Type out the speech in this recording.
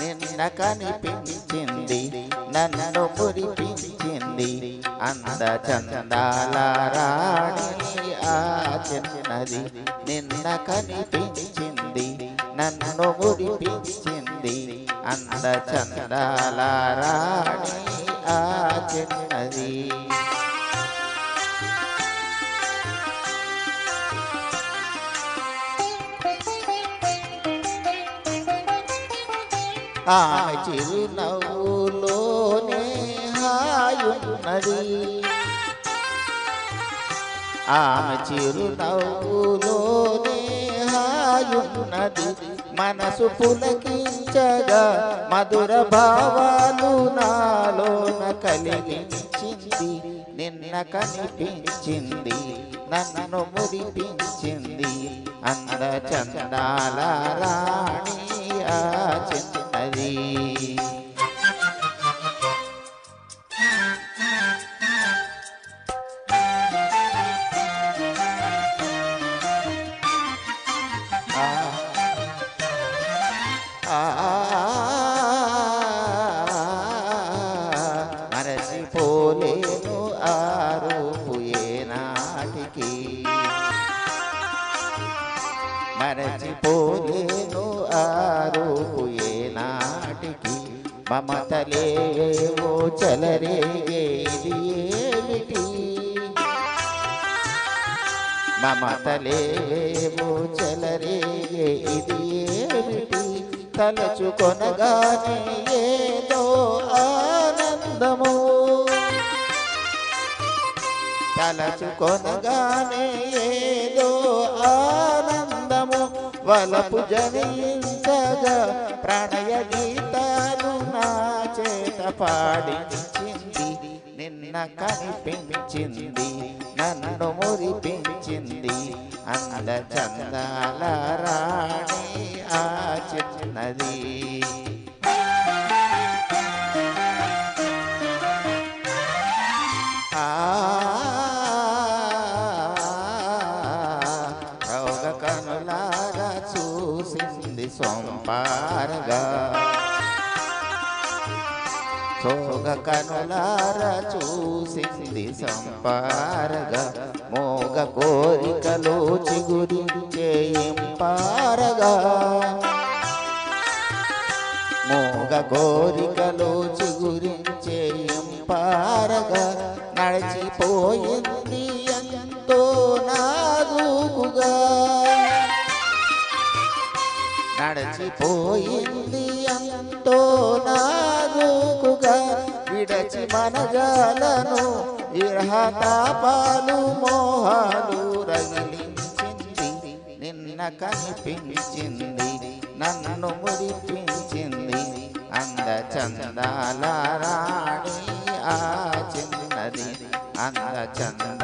నిన్న కనిపించింది నన్ను మురిపించింది అంద చందాల రాణి ఆ చిన్నది. నిన్న కనిపించింది నన్ను మురిపించింది అంద చందాల రాణి ఆ చిన్నది. ఆమె చిరునవ్వులోనే హాయున్నది. ఆమె చిరునవ్వులోనే హాయున్నది. మనసు పులకించగా మధుర భావాలు నాలోన కలిగించింది. నిన్న కనిపించింది నన్ను మురిపించింది. అంద చందాల రాణి ఆ ఉన్నది ఆ మరచిపోలేను ఆ ఏనాటికి మరచిపోలేను మమతలేవో చలరేగేది ఏమిటి? మమతలేవో చలరేగే ఇది ఏమిటి? తలచుకొనగానే ఏదో ఆనందము. తలచుకొనగానే ఏదో వలపు జనించగా ప్రణయ గీతాలు నా చేత పాడించింది. నిన్న కనిపించింది నన్ను మురిపించింది. అంద చందాల రాణి ఆ చిన్నది. సోంపారగా. సోగ కనులార చూసింది సంపారగా. మోగ కోరికలో చిగురి చేయింపారగా. మోగ కోరికలో చిగురి చేయింపారగా. నడిచిపోయింది నడిచిపోయింది ఎంతో నాగుగా విడచి మనజాలను విరహతాపాలు మోహాలు రగిలించింది. నిన్న కనిపించింది నన్ను మురిపించింది. అంద చందాల రాణి ఆ చిన్నది అంద చంద